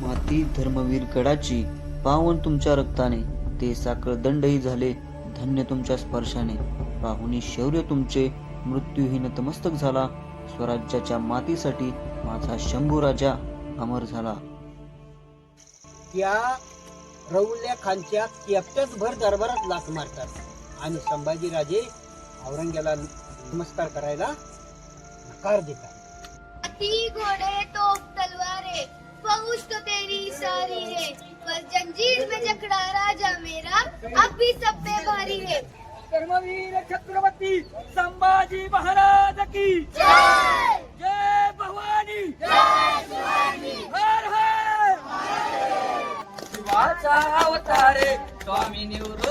माती धर्मवीर गडाची पावन तुमच्या रक्ताने ते साखर दंडही झाले धन्य तुमच्या स्पर्शाने. पाहुनी शौर्य तुमचे मृत्यूही नतमस्तक झाला स्वराज्याच्या मातीसाठी माझा शंभू राजा अमर झाला. त्या रौल्या खानच्या एकट्याच भर दरबारात लाच मारतात. आणि संभाजीराजे औरंग्याला नमस्कार करायला नकार देतात. फौज तो तेरी सारी है पर जंजीर में जकड़ा राजा मेरा अब भी सब पे भारी है। धर्मवीर छत्रपती संभाजी महाराज की। जय! जय भवानी। हर हर। शिवाचा अवतारे स्वामी निवृत्ती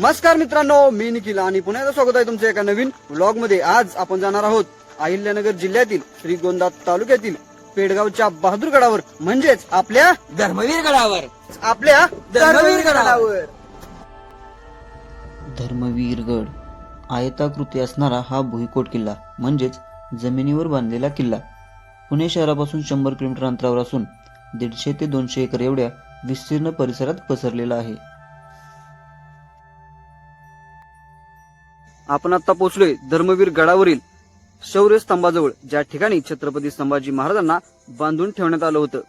नमस्कार मित्रांनो मी निखिल आणि पुन्हा स्वागत आहे तुमच्या एका नवीन व्लॉगमध्ये आज आपण जाणार आहोत अहिल्यानगर जिल्ह्यातील श्रीगोंदा तालुक्यातील पेडगावच्या बहादूरगडावर म्हणजेच आपल्या धर्मवीर गडावर. आपल्या धर्मवीर गडावर. धर्मवीरगड आयताकृती असणारा हा भुईकोट किल्ला म्हणजेच जमिनीवर बांधलेला किल्ला. पुणे शहरापासून शंभर किलोमीटर अंतरावर असून दीडशे ते दोनशे एकर एवढ्या विस्तीर्ण परिसरात पसरलेला आहे. आपण आता पोहोचलोय धर्मवीर गडावरील शौर्य स्तंभाजवळ ज्या ठिकाणी छत्रपती संभाजी महाराजांना बांधून ठेवण्यात आलं होतं.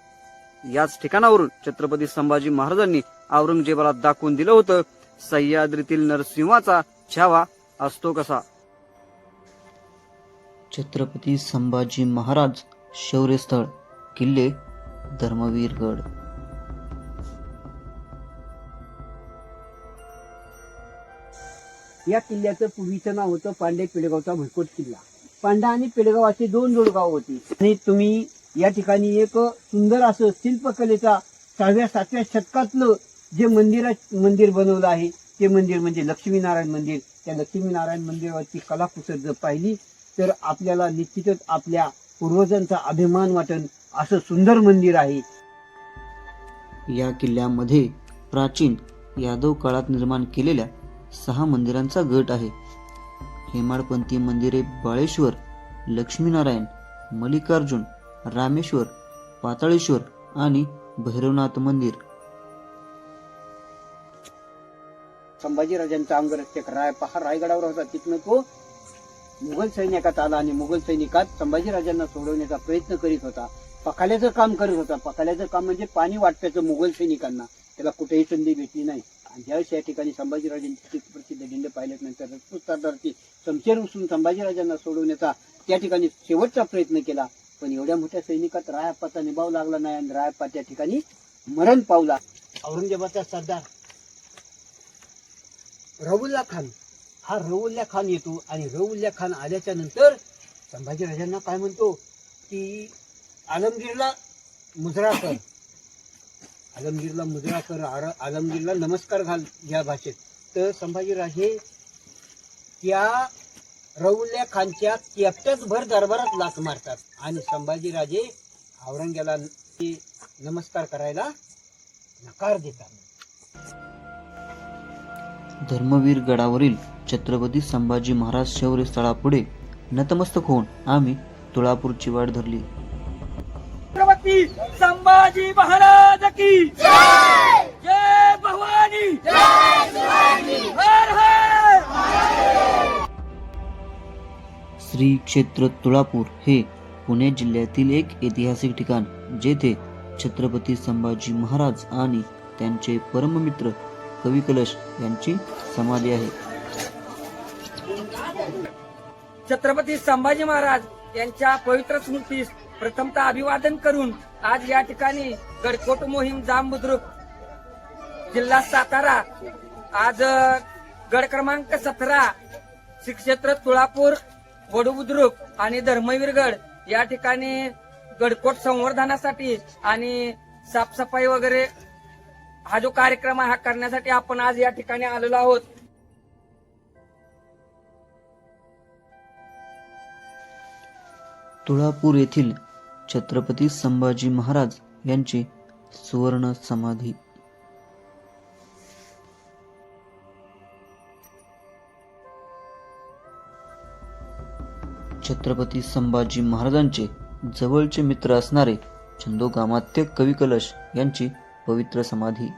याच ठिकाणावरून छत्रपती संभाजी महाराजांनी औरंगजेबाला दाखवून दिलं होतं सह्याद्रीतील नरसिंहाचा छावा असतो कसा? छत्रपती संभाजी महाराज शौर्यस्थळ किल्ले धर्मवीरगड या किल्ल्याचं पूर्वीचं नाव होतं पांडे पिळगावचा भुईकोट किल्ला. पांडा आणि पिळगाव असे दोन जोडगाव होती. आणि तुम्ही या ठिकाणी एक सुंदर असं शिल्पकलेचा सहाव्या सातव्या शतकातलं जे मंदिर मंदिर बनवलं आहे ते मंदिर म्हणजे लक्ष्मीनारायण मंदिर. त्या लक्ष्मीनारायण मंदिरावरची कलाकुसर जर पाहिली तर आपल्याला निश्चितच आपल्या पूर्वजांचा अभिमान वाटन असं सुंदर मंदिर आहे. या किल्ल्यामध्ये प्राचीन यादव काळात निर्माण केलेल्या सहा मंदिरांचा गट आहे. हेमाडपंथी मंदिरे बाळेश्वर लक्ष्मीनारायण मल्लिकार्जुन रामेश्वर पाताळेश्वर आणि भैरवनाथ मंदिर. संभाजीराजांचा अंगरक्षक राय पहा रायगडावर होता तिथनं तो. मुघल सैनिकात आला आणि मुघल सैनिकात संभाजीराजांना सोडवण्याचा प्रयत्न करीत होता. पखाल्याचं काम करत होता. पखाल्याचं काम म्हणजे पाणी वाटप्याचं मुघल सैनिकांना. त्याला कुठेही संधी भेटली नाही. ज्यावेळेस या ठिकाणी संभाजीराजांची प्रसिद्ध दिंड पाहिल्यानंतर रक्तसारदारची समशेर उचलून संभाजीराजांना सोडवण्याचा त्या ठिकाणी शेवटचा प्रयत्न केला. पण एवढ्या मोठ्या सैनिकात रायाप्पाचा निभाव लागला नाही आणि रायाप्पा त्या ठिकाणी मरण पावला. औरंगजेबाचा सरदार रवुल्ला खान हा रवुल्ला खान येतो आणि रवुल्ला खान आल्याच्यानंतर संभाजीराजांना काय म्हणतो की आलमगीरला मुजरा कर. आलमगीरला मुजरा कर आर- आलमगीरला नमस्कार घाल या भाषेत. तर संभाजीराजे त्या रौल्या खानच्या एकट्याच भर दरबारात लाच मारतात. आणि संभाजीराजे औरंग्याला ते नमस्कार करायला नकार देतात. धर्मवीर गडावरील छत्रपती संभाजी महाराज शौर्य स्थळापुढे नतमस्तक होऊन आम्ही तुळापूरची वाट धरली. छत्रपती संभाजी महाराज की। जय! भवानी। हर हर। श्री क्षेत्र तुळापूर हे पुणे जिल्ह्यातील एक ऐतिहासिक ठिकाण जेथे छत्रपती संभाजी महाराज आणि त्यांचे परममित्र कवी कलश यांची समाधी आहे. छत्रपती संभाजी महाराज यांच्या पवित्र स्मृतीस प्रथमतः अभिवादन करून आज या ठिकाणी गडकोट मोहीम जाम बुद्रुक जिल्हा सातारा आज गड क्रमांक सतरा श्री क्षेत्र तुळापूर वडू बुद्रुक आणि धर्मवीरगड या ठिकाणी गडकोट संवर्धनासाठी आणि साफसफाई वगैरे हा जो कार्यक्रम आहे हा करण्यासाठी आपण आज या ठिकाणी आलेलो आहोत. तुळापूर येथील छत्रपती संभाजी महाराज यांची सुवर्ण समाधी. छत्रपती संभाजी महाराजांचे जवळचे मित्र असणारे छंदोगामात्य कवी कलश यांची पवित्र समाधी.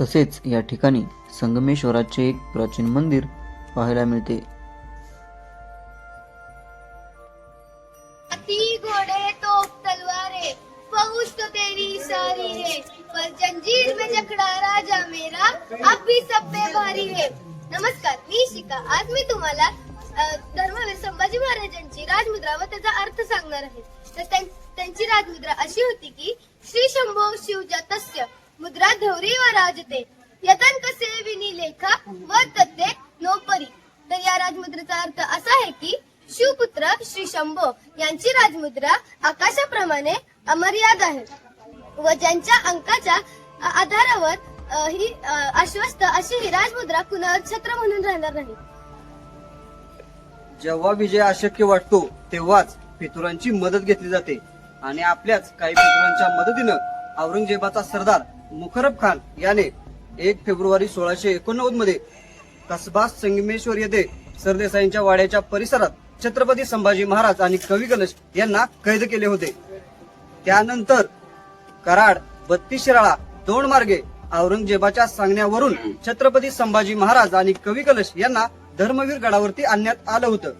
तसेच या ठिकाणी संगमेश्वराचे एक प्राचीन मंदिर पाहायला मिळते. अति घोड़े तोप तलवारे फौज तो तेरी सारी है। पर जंजीर में जकड़ा राजा मेरा अब भी सब पे भारी है। नमस्कार मी शिका। आज मी तुम्हाला धर्मवीर संभाजी महाराजांची राजमुद्रा व त्याचा अर्थ सांगणार आहे. तर त्यांची राजमुद्रा अशी होती की श्री शंभो शिवजा तस्य मुद्रा धौरी व राजते। यतन कसे विनी लेखा व तत्ते नोपरी। तर या राजमुद्रेचा अर्थ असा आहे की शिवपुत्र श्री शंभो यांची राजमुद्रा आकाशाप्रमाणे अमर्याद आहे. व ज्यांच्या अंकाच्या आधारावर ही आश्वस्त अशी ही राजमुद्रा कुणावर छत्र म्हणून राहणार नाही. जेव्हा विजय अशक्य वाटतो तेव्हाच पितुरांची मदत घेतली जाते. आणि आपल्याच काही पितुरांच्या मदतीनं औरंगजेबाचा सरदार मुखरब खान याने एक फेब्रुवारी सोळाशे एकोणनव्वदमध्ये कसबा संगमेश्वर येथे सरदेसाईंच्या वाड्याच्या परिसरात छत्रपती संभाजी महाराज आणि कवी गणेश यांना कैद केले होते. त्यानंतर कराड बत्तीस शिराळा दोन मार्गे औरंगजेबाच्या सांगण्यावरून छत्रपती संभाजी महाराज आणि कवी कलश यांना धर्मवीर गडावरती आणण्यात आलं होतं.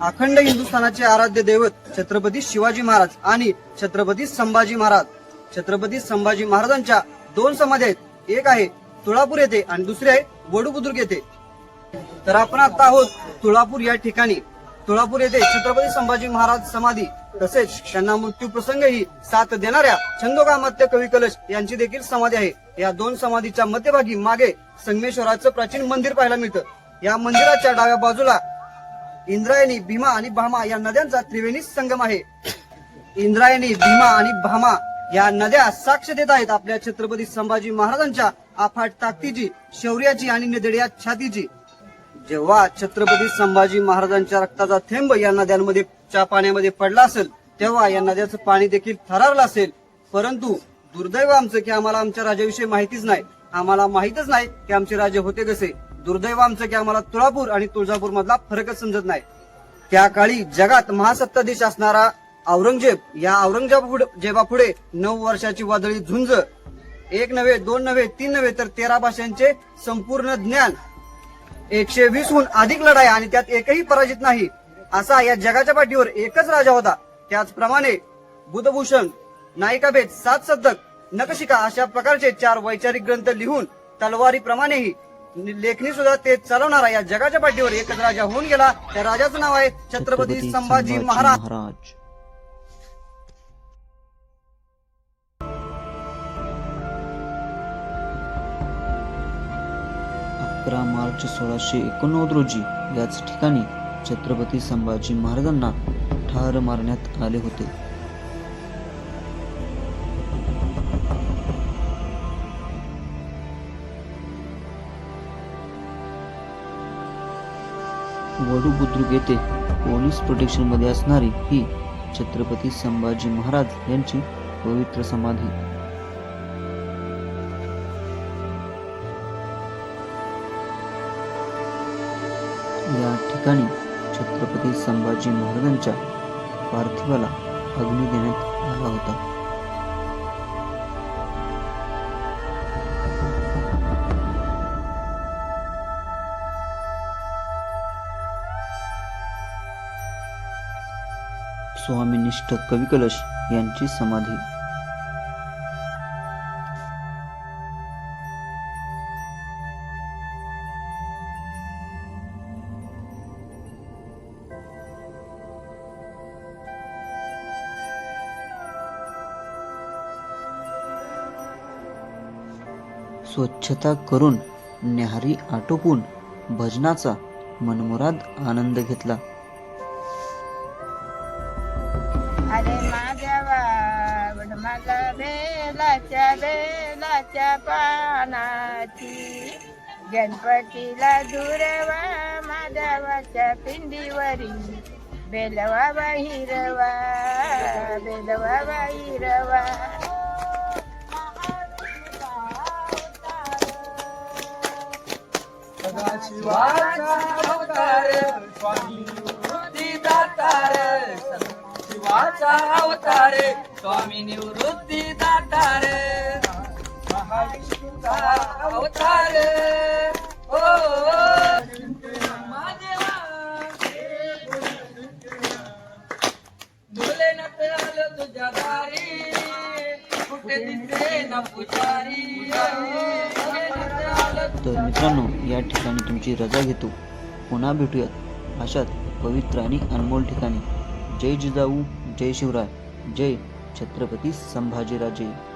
अखंड हिंदुस्थानाचे आराध्य दैवत छत्रपती शिवाजी महाराज आणि छत्रपती संभाजी महाराज. छत्रपती संभाजी महाराजांच्या दोन समाधी आहेत. एक आहे तुळापूर येथे आणि दुसरी आहे वडूबुद्रुक येथे. तर आपण आता आहोत तुळापूर या ठिकाणी. तुळापूर येथे छत्रपती संभाजी महाराज समाधी तसेच त्यांना मृत्यू प्रसंगही साथ देणाऱ्या छंदोगामात्य कवी कलश यांची देखील समाधी आहे. या दोन समाधीच्या मध्यभागी मागे संगमेश्वराचं प्राचीन मंदिर पाहायला मिळतं. या मंदिराच्या डाव्या बाजूला इंद्रायणी भीमा आणि भामा या नद्यांचा त्रिवेणी संगम आहे. इंद्रायणी भीमा आणि भामा या नद्या साक्ष देत आहेत आपल्या छत्रपती संभाजी महाराजांच्या अफाट ताकदीची शौर्याची आणि निधड्या छातीची. जेव्हा छत्रपती संभाजी महाराजांच्या रक्ताचा थेंब या नद्यांमध्ये च्या पाण्यामध्ये पडला असेल तेव्हा या नद्याचं पाणी देखील थरारलं असेल. परंतु दुर्दैव आमचं की आम्हाला आमच्या राजाविषयी माहितीच नाही. आम्हाला माहितच नाही की आमचे राजे होते कसे. दुर्दैव आमचं की आम्हाला तुळापूर आणि तुळजापूर मधला फरकच समजत नाही. त्या काळी जगात महासत्ताधीश असणारा औरंगजेब या औरंगजेबापुढे नऊ वर्षाची वादळी झुंज एक नव्हे दोन नव्हे तीन नव्हे तर तेरा भाषांचे संपूर्ण ज्ञान एकशे वीस हून अधिक लढाई आणि त्यात एकही पराजित नाही. असा या जगाच्या पाठीवर एकच राजा होता. त्याचप्रमाणे बुधभूषण नायिकाभेद सात सद्दक नकशिका अशा प्रकारचे चार वैचारिक ग्रंथ लिहून तलवारीप्रमाणेही लेखणी सुद्धा ते चालवणारा या जगाच्या पाठीवर एकच राजा होऊन गेला. त्या राजाचं नाव आहे छत्रपती संभाजी महाराज. मार्च सोळाशे एकोणनव्वद रोजी याच ठिकाणी छत्रपती संभाजी महाराजांना ठार मारण्यात आले होते. वडूबुद्रुक येथे पोलीस प्रोटेक्शनमध्ये असणारी ही छत्रपती संभाजी महाराज यांची पवित्र समाधी. या ठिकाणी छत्रपती संभाजी महाराजांच्या पार्थिवाला अग्नी देण्यात आला होता. स्वामीनिष्ठ कवी कलश यांची समाधी स्वच्छता करून न्याहारी आटोपून भजनाचा मनमुराद आनंद घेतला. अरे माधवा माझा बेलाच्या बेलाच्या पानाची. गणपतीला दुरवा माधवाच्या पिंडीवरी. बेलवा बाहिरवा बेलवा बाहिरवा शिवाचा अवतार स्वामी निवृत्ती दातार शिवाचा अवतार स्वामी निवृत्ती दातार महाविष्णूचा अवतार ओ बोले न तुझ्या दारी कुठे दिसते पुजारी? तर मित्रांनो या ठिकाणी तुमची रजा घेतो. पुन्हा भेटूयात अशात पवित्र आणि अनमोल ठिकाणी. जय जिजाऊ जय शिवराय जय छत्रपती संभाजीराजे.